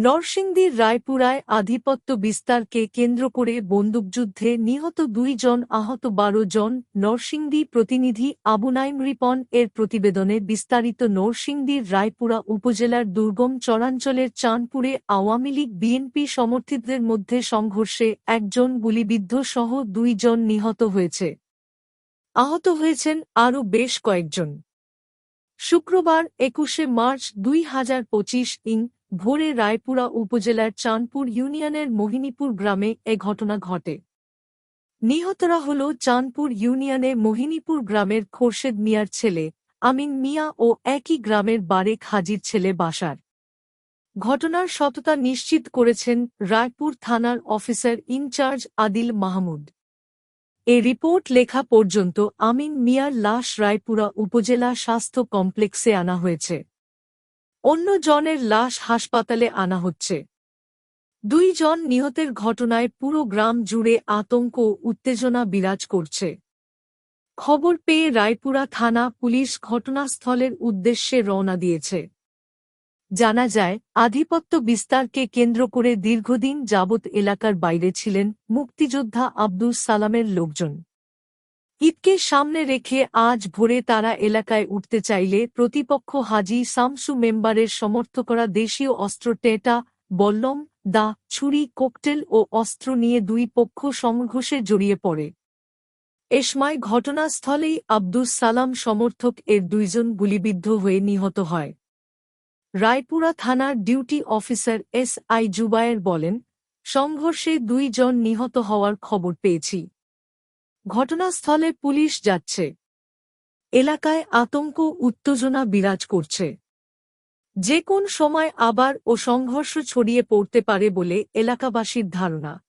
নরসিংদীর রায়পুরায় আধিপত্য বিস্তারকে কেন্দ্র করে বন্দুকযুদ্ধে নিহত দুই জন আহত বারো জন নরসিংদী প্রতিনিধি আবুনাইম রিপন এর প্রতিবেদনে বিস্তারিত নরসিংদীর রায়পুরা উপজেলার দুর্গম চরাঞ্চলের চাঁদপুরে আওয়ামী লীগ বিএনপি সমর্থিতদের মধ্যে সংঘর্ষে একজন গুলিবিদ্ধ সহ দুই জন নিহত হয়েছে। আহত হয়েছেন আরও বেশ কয়েকজন। শুক্রবার একুশে মার্চ দুই হাজার পঁচিশ ইং ভোরে রায়পুরা উপজেলার চাঁদপুর ইউনিয়নের মোহিনীপুর গ্রামে এ ঘটনা ঘটে। নিহতরা হল চাঁদপুর ইউনিয়নে মোহিনীপুর গ্রামের খোরশেদ মিয়ার ছেলে, আমিন মিয়া ও একই গ্রামের বারেক হাজির ছেলে বাসার। ঘটনার সততা নিশ্চিত করেছেন রায়পুর থানার অফিসার ইনচার্জ আদিল মাহমুদ। এ রিপোর্ট লেখা পর্যন্ত আমিন মিয়ার লাশ রায়পুরা উপজেলা স্বাস্থ্য কমপ্লেক্সে আনা হয়েছে। অন্য জনের লাশ হাসপাতালে আনা হচ্ছে। দুই জন নিহতের ঘটনায় পুরো গ্রাম জুড়ে আতঙ্ক উত্তেজনা বিরাজ করছে। খবর পেয়ে রায়পুরা থানা পুলিশ ঘটনাস্থলের উদ্দেশ্যে রওনা দিয়েছে। জানা যায়, আধিপত্য বিস্তারকে কেন্দ্র করে দীর্ঘদিন যাবৎ এলাকার বাইরে ছিলেন মুক্তিযোদ্ধা আব্দুল সালামের লোকজন। ঈদকে সামনে রেখে আজ ভোরে তারা এলাকায় উঠতে চাইলে প্রতিপক্ষ হাজি সামসু মেম্বারের সমর্থকরা দেশীয় অস্ত্র টেটা, বল্লম, দা, ছুরি, কোকটেল ও অস্ত্র নিয়ে দুই পক্ষ সংঘর্ষে জড়িয়ে পড়ে। এ সময় ঘটনাস্থলেই আব্দুস সালাম সমর্থক এর দুইজন গুলিবিদ্ধ হয়ে নিহত হয়। রায়পুরা থানার duty officer S I Zubair বলেন, সংঘর্ষে দুই জন নিহত হওয়ার খবর পেয়েছি। ঘটনাস্থলে পুলিশ যাচ্ছে। এলাকায় আতঙ্ক, উত্তেজনা বিরাজ করছে। যে কোন সময় আবার ও সংঘর্ষ ছড়িয়ে পড়তে পারে বলে এলাকাবাসীর ধারণা।